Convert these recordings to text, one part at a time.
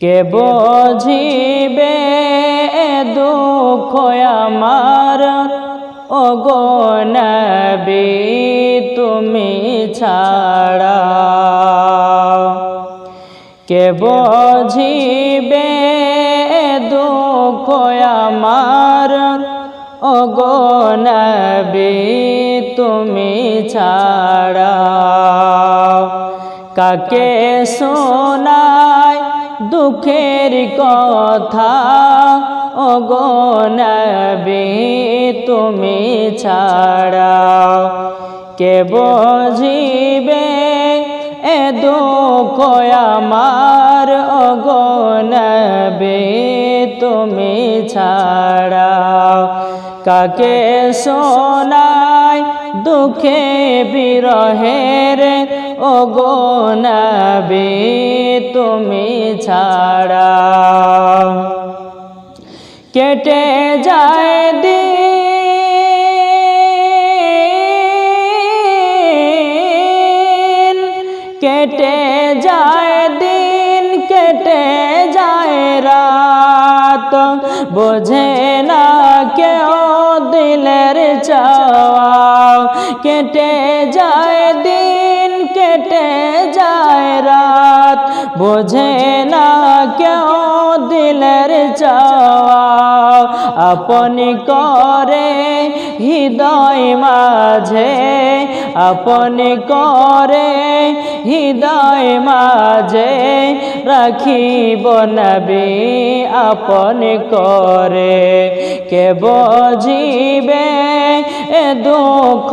কে বুঝিবে দুঃখ আমার? ও গো নবী, তুমি ছাড়া। কে বুঝিবে দুঃখ আমার? ও গো নবী, তুমি ছাড়া। কাকে শোনায় দুঃখের কথা? ও নবী, তুমি ছাড়া কে বুঝিবে এ দুঃখ আমার? ও নবী, তুমি ছাড়া কাকে শোনায় দুঃখে বিরহের ও গো নবী, তুমি ছাড়া। কেটে যায় দিন, কেটে যায় দিন, কেটে যায় রাত। বোঝে না কেউ দিলের চাওয়া, কেটে যায় বোঝে না কেউ দিলের চাওয়া। আপন করে হৃদয় মাঝে, আপন করে হৃদয় মাঝে রাখিব নবী আপন করে। কে বুঝিবে এ দুঃখ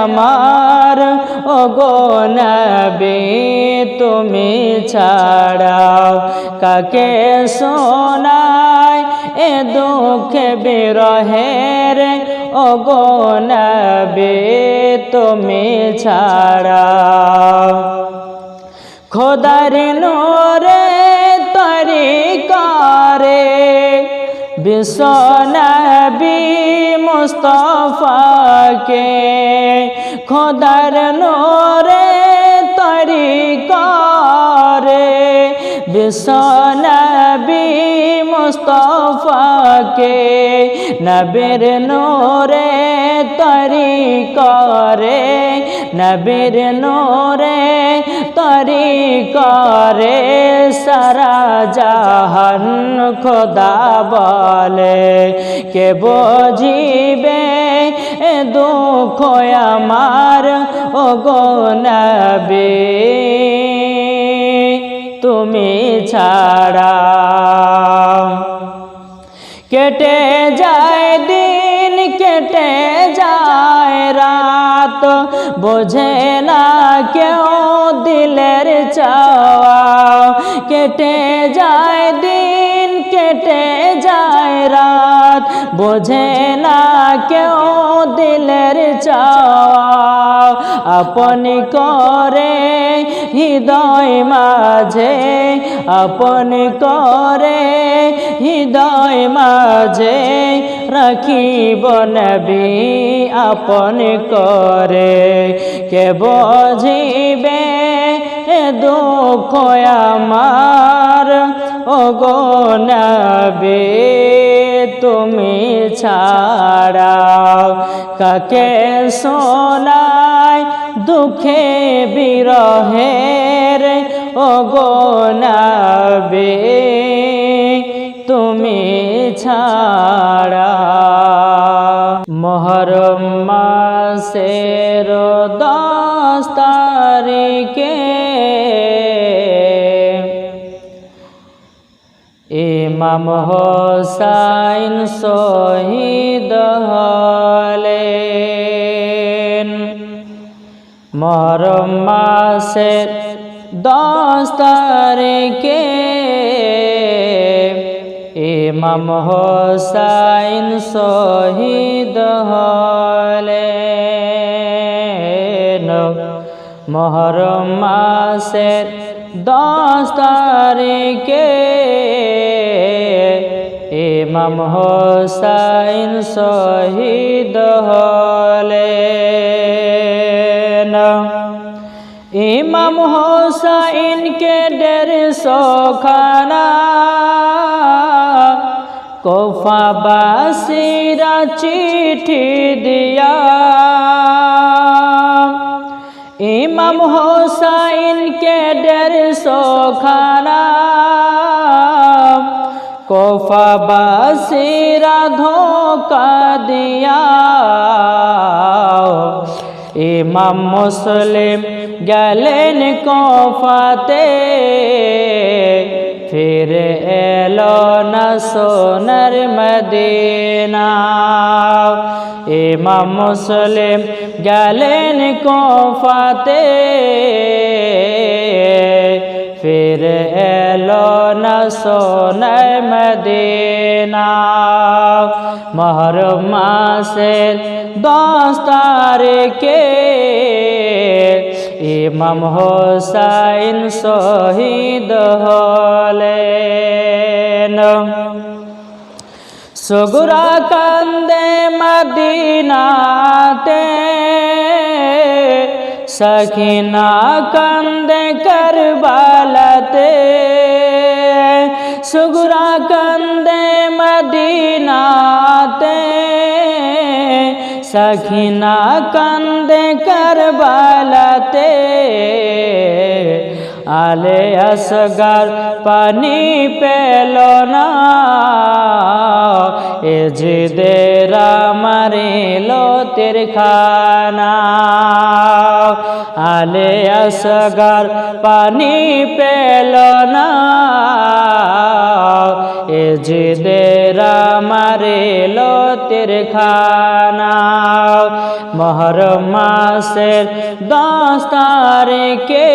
আমার। ও গো নবী, তুমি ছাড়াও কাকে শোনায়? এ দুঃখ বিরহের। ও গো নবী, তুমি ছাড়া। খোদার নোরে তরিকারে বিশ্বনবী মুস্তফাকে খোদার নোরে বিশ্বনবী মুস্তফাকে নবীর নোরে তরিকারে নবীর নোরে তরিকারে সারা জাহান খোদা বলে, কে বুঝিবে দুঃখ আমার? ও গো নবী। তুমি ছাড়া। কেটে যায় দিন, কেটে যায় রাত। বোঝে না কেউ দিলের চাওয়া। কেটে যায় দিন, কেটে যায় রাত। বোঝে না কেউ দিলের চাওয়া। আপন করে হৃদয় মাঝে, আপন করে হৃদয় মাঝে রাখিব নবী আপন করে। কে বুঝিবে এ দুঃখ আমার? ও গো নবী। তুমি ছাড়া। কাকে শোনায় দুঃখে বিরহের? ও গো নবী তুমি ছাড়া। মহরম মাসের ইমাম হোসাইন শহীদ হলেন। মহরম মাসের দশ তারিখে ইমাম হোসাইন শহীদ হলেন। মহরম মাসের দশ তারিখে ইমাম হোসাইন শহীদ হলেন। ইমাম হোসাইন কেডের সোখানা। কোফাবাসীরা চিঠি দিয়া ইমাম হোসাইন কেডের সোখানা কোফাবাসীরা ধোকা দিয়া ইমাম মুসলিম গেলেন কফাতে ফিরে এলো না সোনার মদিনা ইমাম মুসলিম গেলেন কফাতে। ফিরে এলো না সোনার মদিনা। মহরম মাসের দশ তারিখে। ইমাম হোসাইন শহীদ হলেন। সগুরা কান্দে মদিনাতে, সখিনা কান্দে করবালাতে। সুগুরা কান্দে মদিনাতে, সখিনা কান্দে করবালাতে। আলে আসগার পানি পেল না। এ জিদেরা মারিল তের খানা। আলে আসগার পানি পেল না। এ জিদেরা মারিল তের খানা। মহরম মাসের দশ তারিখে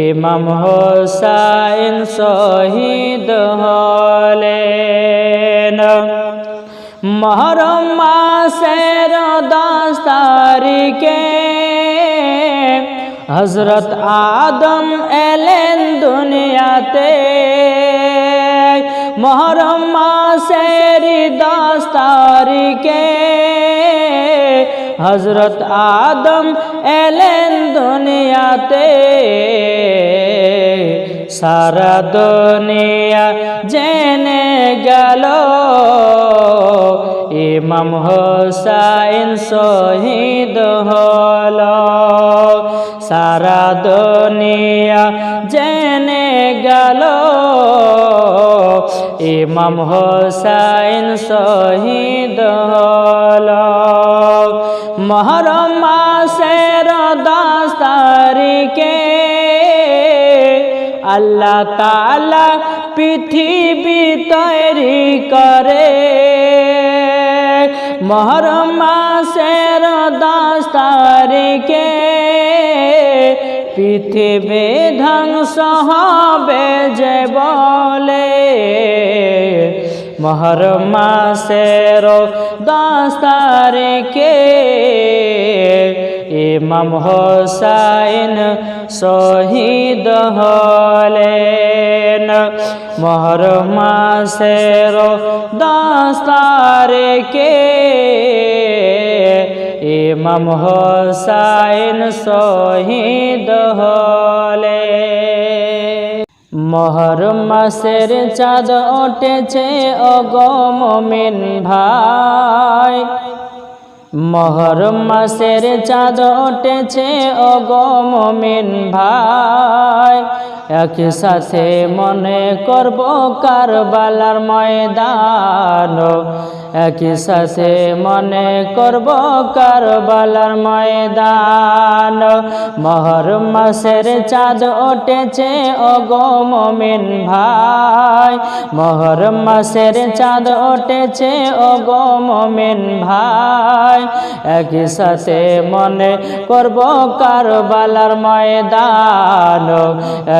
ইমাম হোসাইন শহীদ হলেন মহরম মাসের দশ তারিখে হজরত আদম এলেন দুনিয়াতে মহরম মাসের দশ তারিখে হজরত আদম এলেন দুনিয়াতে সারা দুনিয়া জেনে গেল, ইমাম হোসাইন শহীদ হল। সারা দুনিয়া জেনে গেল, ইমাম হোসাইন শহীদ হল। আল্লাহ তালা পৃথিবী তৈরি করে। মহরম মাসের দশ তারিখে পৃথিবী ধ্বংস হবে যে বলে। মহরম মাসের দশ তারিখে ইমাম হোসাইন শহীদ হলেন। মহরম মাসের দশ ইমাম হোসাইন শহীদ হলে মহরম মাসের চাঁদ উঠেছে অগমমিন ভাই। মহরম মাসের চাঁদ উঠেছে অগমমিন ভাই। একই সাথে মনে করব কারবালার ময়দান। একই সাথে মনে করব কারবালার ময়দান। মহরম মাসের চাঁদ উঠেছে অগমমিন ভাই। মহরম মাসের চাঁদ উঠেছে অগমমিন ভাই। একই সাথে মনে করব কারবালার ময়দান।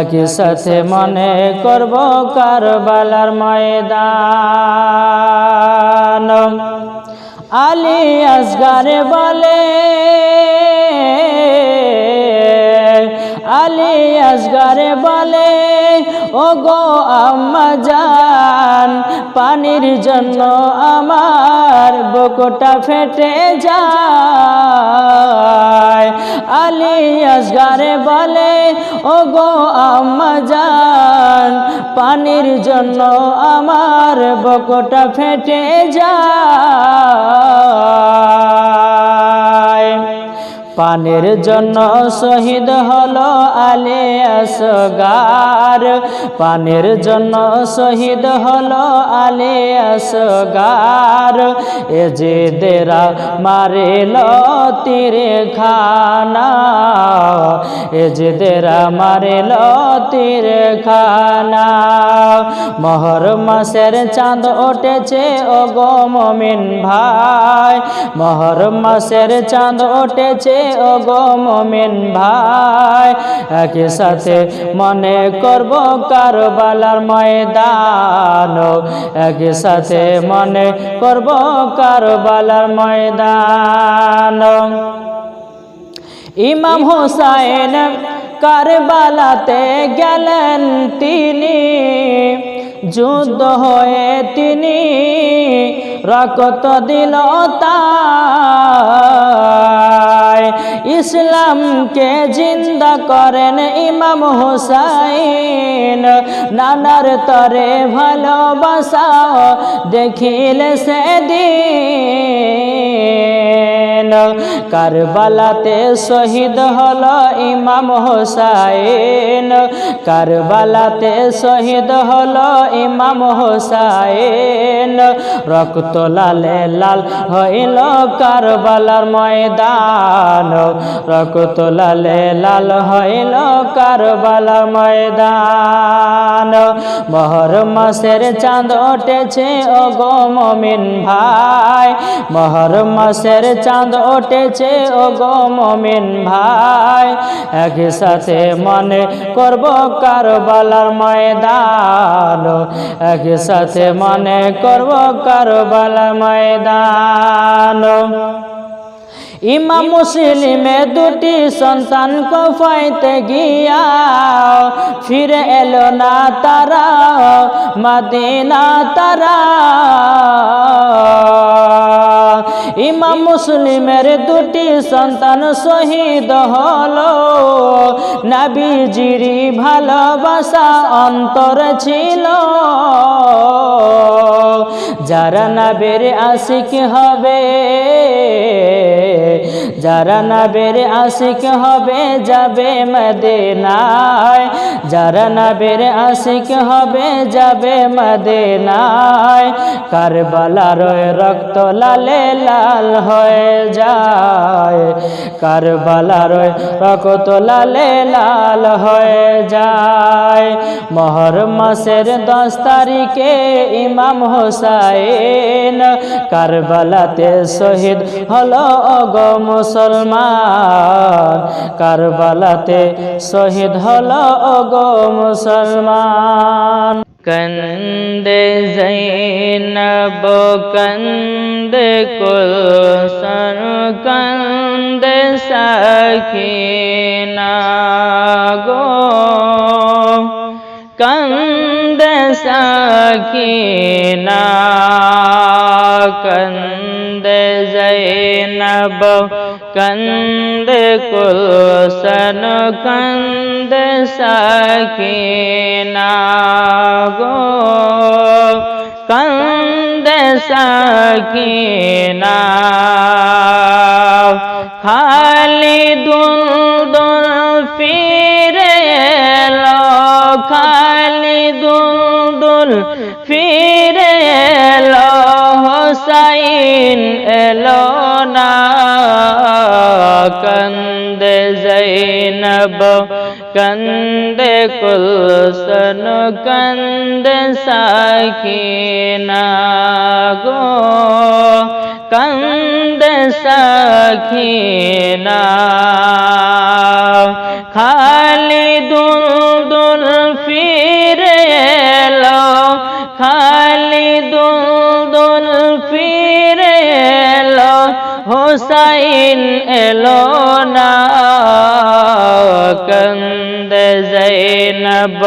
একই সাথে মনে করব কারবালার ময়দান। আলী আসগারে বলে আলী আসগারে বলে ও গো আম্মা জান, পানির জন্য আমার বকটা ফেটে যায়। আলী আসগারে বলে ও গো আম্মা জান, পানির জন্য আমার বকটা ফেটে যায়। পানের জন্য শহীদ হলো আলে আসগার। পানের জন্য শহীদ হলো আলে আসগার। এ যে দেরা মারিল তীরে খানা এ যে দেরা মারিল তীরে খানা মহর মাসের চাঁদ উঠেছে ও গো মমিন ভাই। মহর মাসের চাঁদ উঠেছে ও গো মমিন ভাই একই সাথে মনে করব কারবালার ময়দান একই সাথে মনে করব কারবালার ময়দান ইমাম হোসাইন কারবালাতে গেলেন তিনি, যুদ্ধ হয়ে তিনি, রক্ত দিল তাই জিন্দা করেন ইমাম হোসাইন। নানার তরে ভালোবাসা দেখিলে সেদিন। কারবালাতে শহীদ হল ইমাম হোসাইন। কারবালাতে শহীদ হল ইমাম হোসাইন। রক্ত লালে লাল হইল কারবালার ময়দান। রক্ত লালে লাল হইল কারবালার ময়দান। মহর মাসের চাঁদ উঠেছে ও গো মমিন ভাই। মহর মাসের চাঁদ উঠেছে ও গো মমিন ভাই একই সাথে মনে করব কারবালার ময়দান। একই সাথে মনে করব কারবালার ময়দান। ইমাম মুসলিমে দুটি সন্তান কফাইতে গিয়া ফিরে এলো না তারা, মদিনা তারা। ইমাম মুসলিমের দুটি সন্তান শহীদ হলো। নাবিজিরি ভালোবাসা অন্তর ছিল। যারা নাবের আশিক হবে, যারা না নাবের আশিক হবে যাবে মদিনায়। যারা না নাবের আশিক হবে যাবে মদিনায়। কারবালার রক্ত লালে লাল হয়ে যায়। কারবালার রক্ত লালে লাল হয়ে যায়। মহর মাসের দশ তারিখে ইমাম হোসাইন কারবালাতে শহীদ হলো অগ মুসলমান। কারবালাতে শহীদ হলো অগ মুসলমান। कन्दे जैनन्द कुलन कन्द सखी नगो कन्द सखीना कन्द जैनब কন্দ কুলসন কন্দ সখিনা গো। কন্দ সখিনা খালি দুল দুল ফিরে এলো, খালি দুল দুল ফিরে এলো, হোসাইন এলো। কন্দে জৈনব কন্দে কুলসন কন্দে সাকিনা গো কন্দ সখিনা খালি হোসাইন এলো না। কন্দে জৈনব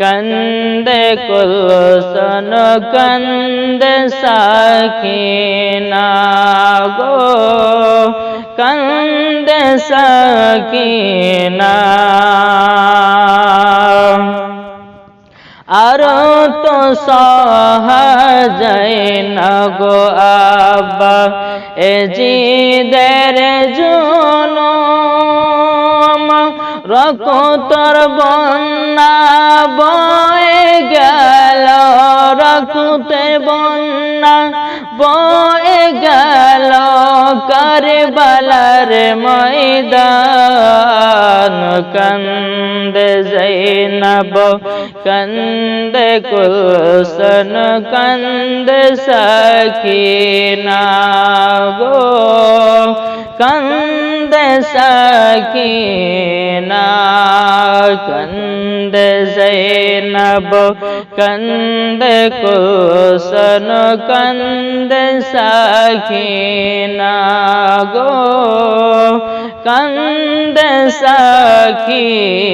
কন্দে কুলসন কন্দে সাকিনা গো। কন্দে সাকিনা। আর তো সহজয় না গো আবা এ জিদের জুন রকুতর বন্যা বয়ে গেল রকুতে বন্যা কারবালার ময়দান কন্দ জৈনব কন্দ কুলসন কন্দ সকিনা গো কন্দ সকিনা কন্দ জৈনব কন্দ কুলসন কন্দ সকিনা গো কন্দ সকিনা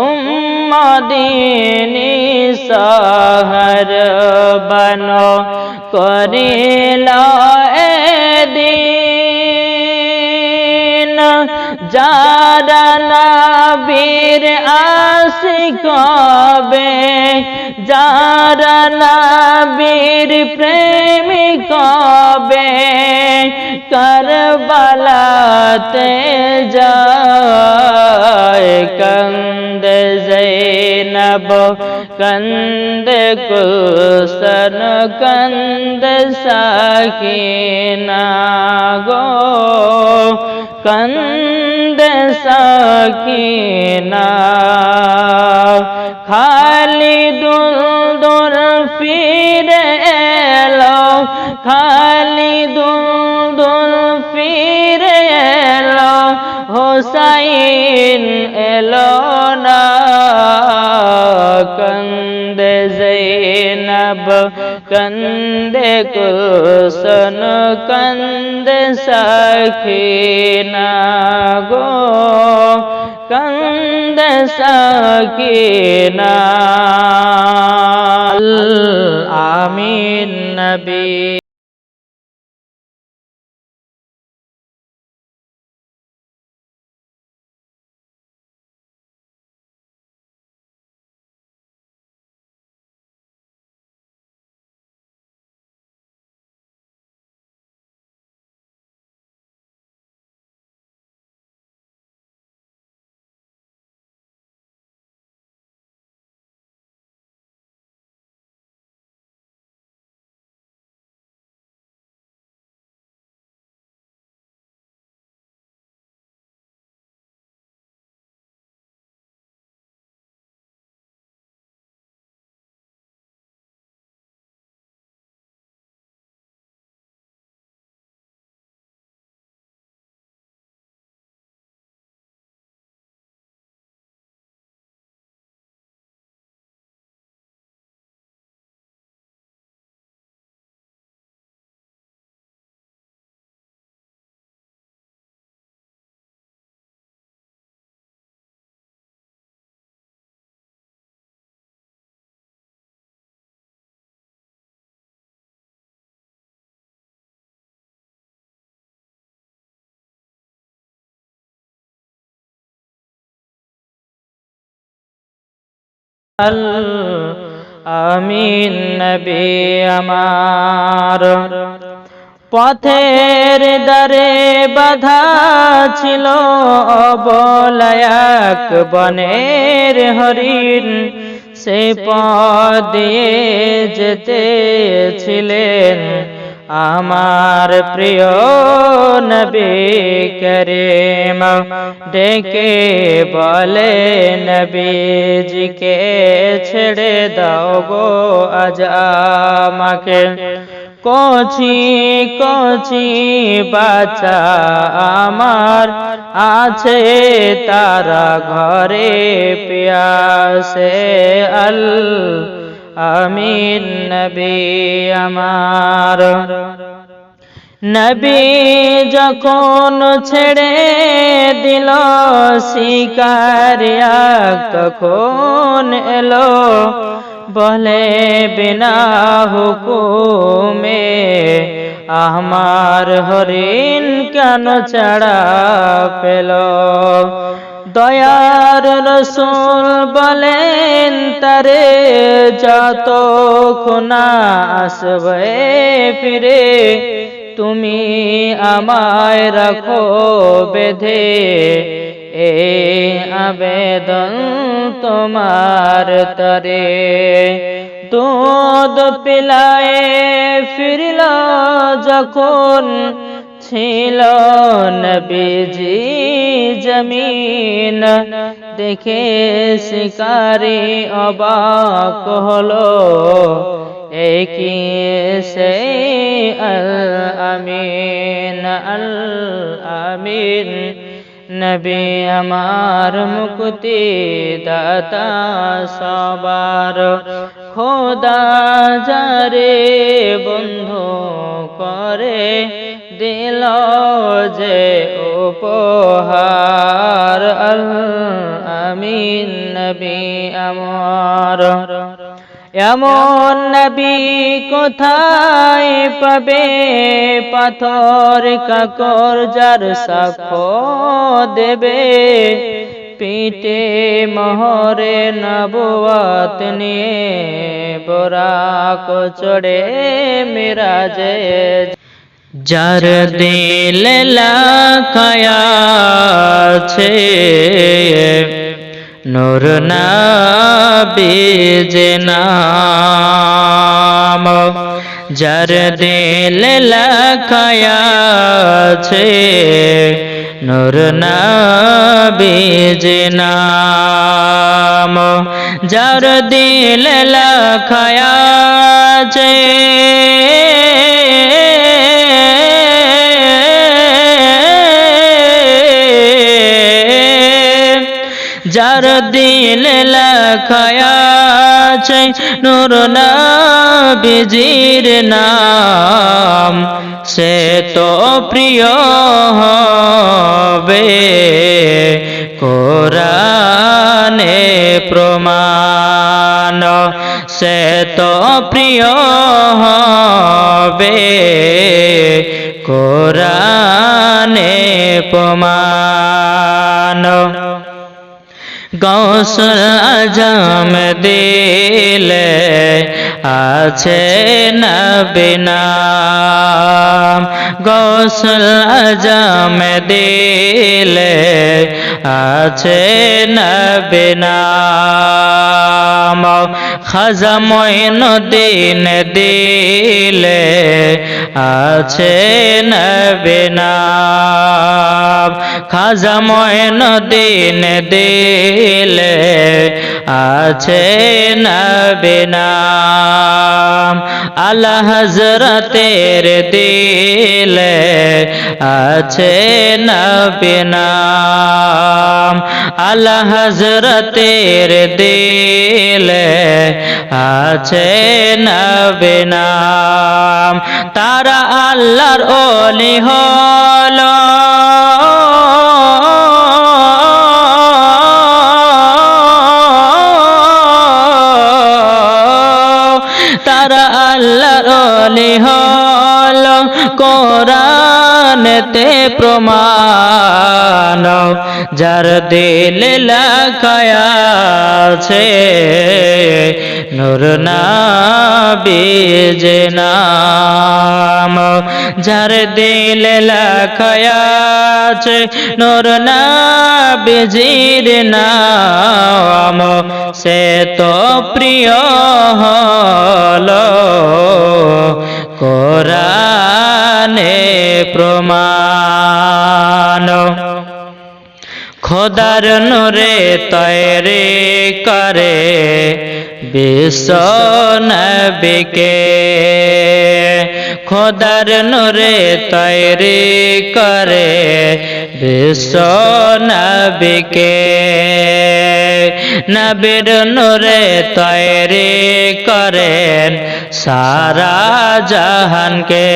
উম্মদিনী সহর বনো করিল এদিন যারা নবীর আশিকবে যারা নবীর প্রেমিকবে করবলাতে যায় কন্দ জৈনব, কন্দ কুসন, কন্দ সাকিনা গো। কন্দ সাকিনা খালি দুল দুল ফিরে এলো খালি দুল দুল ফিরে এলো হোসাইন এলো না কন্দে জৈনব কন্দে কুসন কন্দে गो গো কন্দ সকিনা আমিন নবী আমিন নবী আমার। পথের দ্বারে বাধা ছিল অবলায়াক বনের হরিণ। সে পথ দিয়ে যেতেছিলেন আমার প্রিয় নবী করিম, ডেকে বলে, নবীজিকে ছেড়ে দাও গো আজ আমাকে। কচি কচি বাচ্চা আমার আছে, তারা ঘরে পিয়াসে আল আমিন নবী আমার। নবী যখন ছেড়ে দিল শিকারিয়া তখন এলো। বলে, বিনা হুকুমে আমার হরিণ কেন ছাড়া পেল? দয়ার রসুল বলেন, তারে যত খুনা আসবে ফিরে, তুমি আমায় রাখো বেঁধে। এ আবেদন তোমার তরে। দুধ পিলায়ে ফিরল যখন ছিল নবীজি। জমিন দেখে শিকারি অবাক হলো। একই সে আল আমিন আল আমিন নবী আমার মুক্তি দাতা সবার খোদা যারে বন্ধু করে দিল যে নবী আমার। এমন নবী কোথায় পাবে পাথর কাকর যার সাক্ষ্য দেবে? পিঠে মহরে নবুয়াত নিয়ে বোরাক চড়ে মিরাজে। যার দিল লাখায়া আছে নূর নাবিজ নাম যার দিল লাখায়া আছে নূর নাবিজ নাম যার দিল লাখায়া যার দিল লেখায়াছে নূর নবীজির নাম। সে তো প্রিয় হবে কোরআনে প্রমাণ। সে তো প্রিয় হবে কোরআনে প্রমাণ। গৌসল আজম দিলে আছে নবিনাম গসল আজম দিলে আছে নবিনাম মঈনুদ্দিন দিলে আছে নবিনাম মঈনুদ্দিন দিলে আছে নবিনাম আল্লাহ হজরতের দিলে আছে নবিনাম আল্লাহ হজরতের দিলে আছে নবিনাম তারা আল্লাহর ওলি হলো। তারা আল্লাহর ওলি হল। কোরআনতে প্রমাণ, যার দিল লাখায়া আছে, নূর নাবিজ নাম, যার দিল লাখায়া আছে, নূর নাবিজির নাম, সে তো প্রিয় হলো কোরআনে প্রমাণ। খোদার নূরে তৈরি করে বিশ্ব নবিকে। খোদার নূরে তৈরি করে বিশ্ব নবিকে। নবীর নূরে তৈরি করেন সারা জাহানকে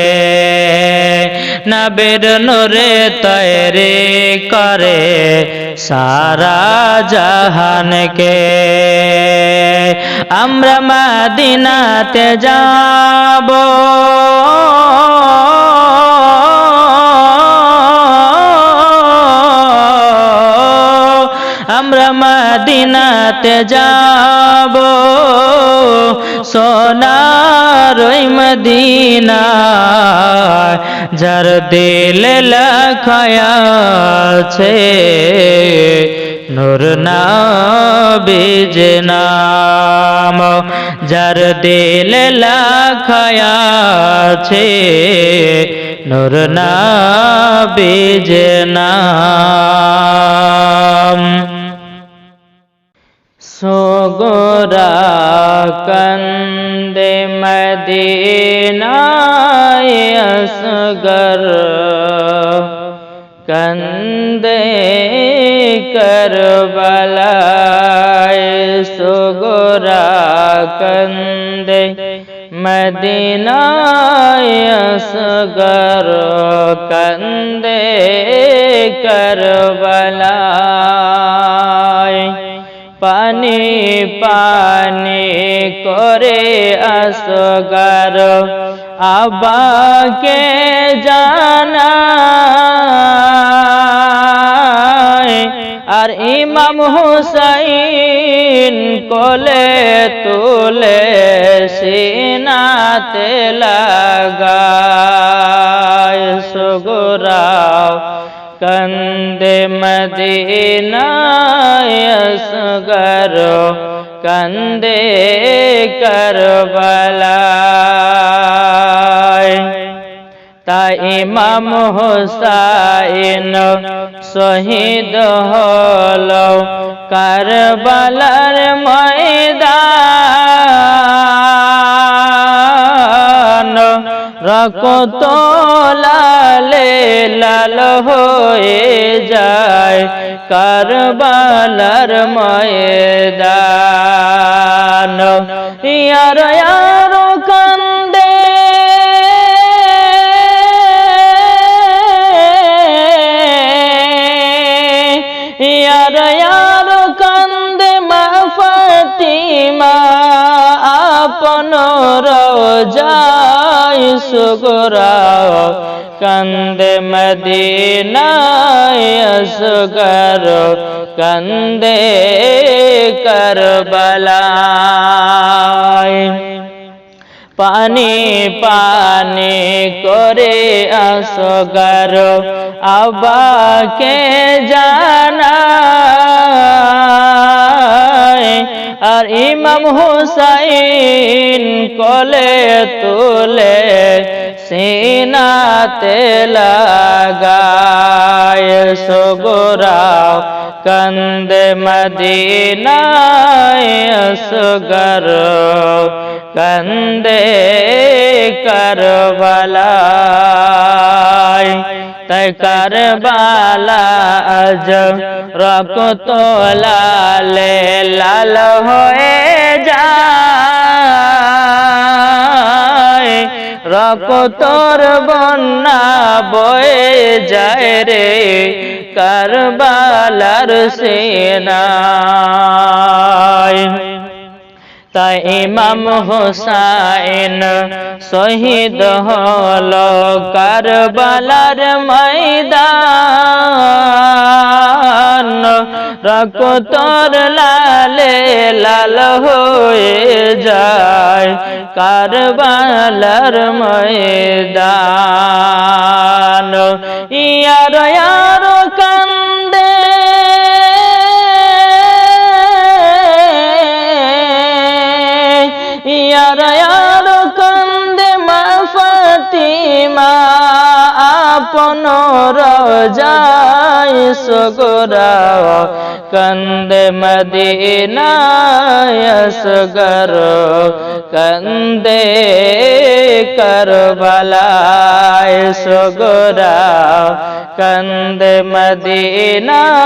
নবীর নূরে তৈরি করে সারা জাহানকে। আমরা মাদিনাতে যাব। আমরা মাদিনাতে যাব। সোনার ওই মদিনা যার দিল লখায়াছে নূর নাবিজ নাম যার দিল লখায়াছে নূর নাবিজ নাম। সোগরা কন্দে মদিনায় আসগর। কন্দে করবলায় সোগরা কন্দে মদিনায় আসগর। কন্দে করবলায় পানি পানি করে আসগার আবাকে জানা আর ইমাম হুসাইন কোলে তুলে সিনাতে লাগায় কন্দে মদিনায় আসগর কন্দে করবলায় তা ইমাম হোসাইন শহীদ হল কারবালার ময়দান রকত লালে লাল হয়ে যায় কারবালার ময়দান। ইয়ার ইয়ার কান্দে ইয়ার ইয়ার কান্দে মা ফাতিমা, আপন রোজায় সুগরাও কান্দে মদিনায় আসগর কান্দে করবলায়। পানি পানি করে আসগর আবাকে জানা আর ইমাম হুসাইন কলে তুলে সিনাতে লাগায় সগরাও কন্দে মদিনায় আসগর, কন্দে করবলায়। তাই করবালা আজ রক্ত লালে লাল হয়ে যায়। রক্তর বন্যা বয়ে যায় রে, কারবালার সেনায়। তাই ইমাম হোসাইন শহীদ হল কারবালার ময়দান। রক্তর লালে লাল হয়ে যায় কারবালার ময়দান। ইয়ার ইয়ার কান্দে। ইয়ার ইয়ার কান্দে মা ফাতিমা আপন রজায় সগরাও কান্দে মদিনায় আসগর কান্দে করবলায় সগরাও কান্দে মদিনায়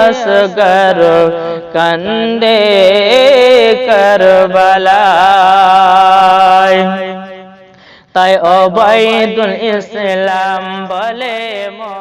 আসগর কান্দে করবলা তাই অবৈদুল ইসলাম বলে মন